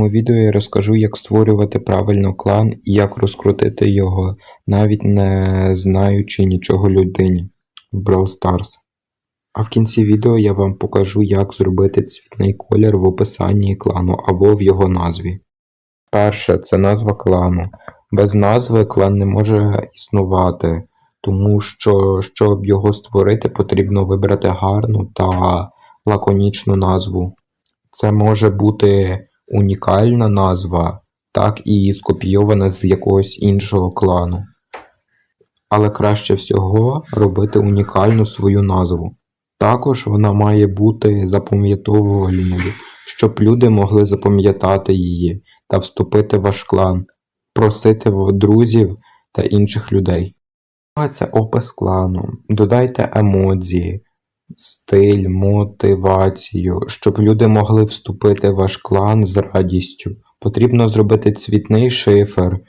цьому відео я розкажу, як створювати правильно клан і як розкрутити його, навіть не знаючи нічого людині в Brawl Stars. А в кінці відео я вам покажу, як зробити цвітний колір в описанні клану або в його назві. Перше, це назва клану. Без назви клан не може існувати, тому що, щоб його створити, потрібно вибрати гарну та лаконічну назву. Це може бути унікальна назва, так і скопійована з якогось іншого клану. Але краще всього робити унікальну свою назву. Також вона має бути запам'ятовувальною, щоб люди могли запам'ятати її та вступити в ваш клан, просити друзів та інших людей. Це опис клану. Додайте емодзі, стиль, мотивацію, щоб люди могли вступити в ваш клан з радістю. Потрібно зробити цвітний шифер,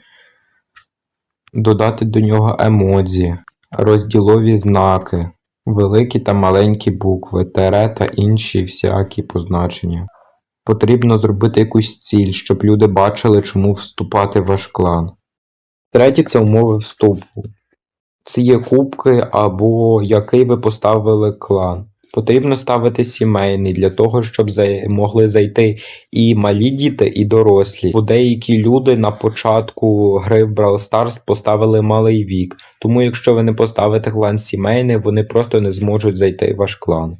додати до нього емодзі, розділові знаки, великі та маленькі букви, тере та інші всякі позначення. Потрібно зробити якусь ціль, щоб люди бачили, чому вступати в ваш клан. Третє це умови вступу. Це є кубки або який ви поставили клан. Потрібно ставити сімейний для того, щоб могли зайти і малі діти, і дорослі. Бо деякі люди на початку гри в Brawl Stars поставили малий вік. Тому якщо ви не поставите клан сімейний, вони просто не зможуть зайти в ваш клан.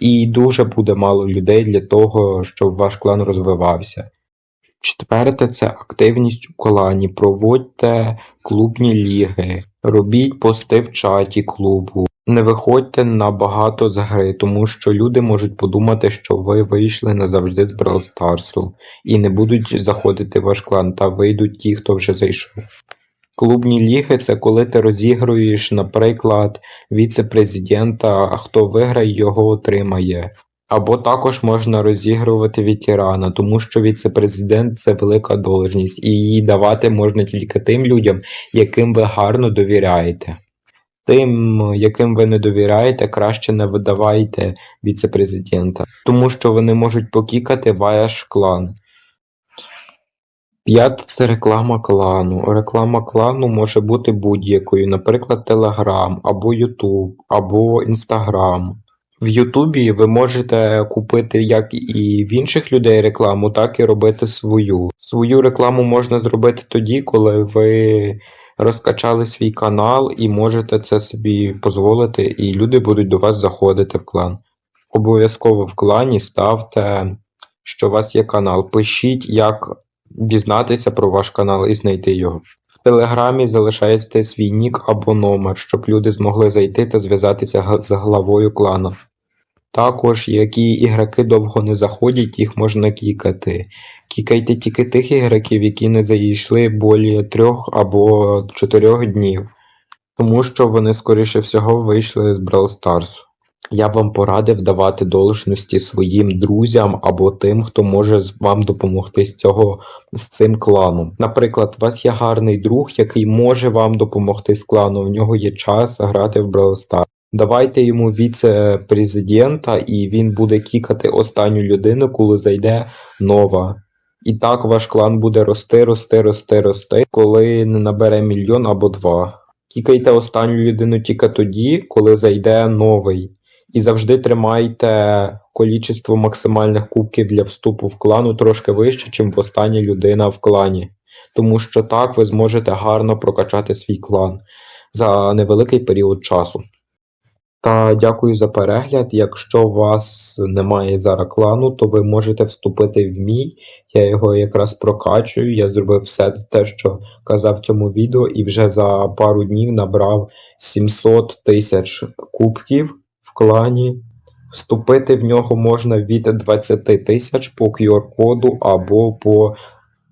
І дуже буде мало людей для того, щоб ваш клан розвивався. Четверте це активність у клані. Проводьте клубні ліги, робіть пости в чаті клубу. Не виходьте набагато з гри, тому що люди можуть подумати, що ви вийшли назавжди з Brawl Старсу і не будуть заходити в ваш клан, та вийдуть ті, хто вже зайшов. Клубні ліги це коли ти розігруєш, наприклад, віце-президента, хто виграє, його отримає. Або також можна розігрувати ветерана, тому що віце-президент це велика должність, і її давати можна тільки тим людям, яким ви гарно довіряєте. Тим, яким ви не довіряєте, краще не видавайте віце-президента, тому що вони можуть покікати ваш клан. П'яте це реклама клану. Реклама клану може бути будь-якою, наприклад, Telegram, або YouTube, або Instagram. В Ютубі ви можете купити як і в інших людей рекламу, так і робити свою. Свою рекламу можна зробити тоді, коли ви розкачали свій канал і можете це собі дозволити, і люди будуть до вас заходити в клан. Обов'язково в клані ставте, що у вас є канал. Пишіть, як дізнатися про ваш канал і знайти його. Телеграмі залишаєте свій нік або номер, щоб люди змогли зайти та зв'язатися з главою клану. Також, які ігроки довго не заходять, їх можна кікати. Кікайте тільки тих ігроків, які не зайшли болі трьох або чотирьох днів, тому що вони, скоріше всього, вийшли з Brawl Stars. Я вам порадив давати должності своїм друзям або тим, хто може вам допомогти з цього з цим кланом. Наприклад, у вас є гарний друг, який може вам допомогти з клану, в нього є час грати в Brawl. Давайте йому віце-президента, і він буде кікати останню людину, коли зайде нова. І так ваш клан буде рости, рости, рости, рости, коли не набере мільйон або два. Кікайте останню людину тільки тоді, коли зайде новий. І завжди тримайте колічество максимальних кубків для вступу в клану трошки вище, ніж в остання людина в клані. Тому що так ви зможете гарно прокачати свій клан за невеликий період часу. Та дякую за перегляд. Якщо у вас немає зараз клану, то ви можете вступити в мій. Я його якраз прокачую. Я зробив все те, що казав в цьому відео, і вже за пару днів набрав 700 тисяч кубків клані. Вступити в нього можна від 20 тисяч по QR-коду або по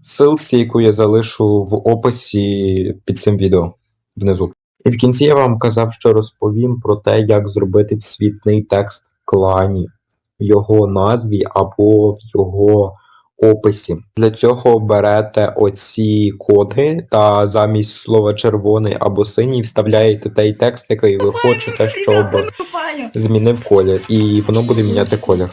ссылці, яку я залишу в описі під цим відео внизу. І в кінці я вам казав, що розповім про те, як зробити світний текст клані, його назві або в його описі. Для цього берете оці коди та замість слова червоний або синій вставляєте той текст, який ви хочете, щоб змінив колір, і воно буде міняти колір.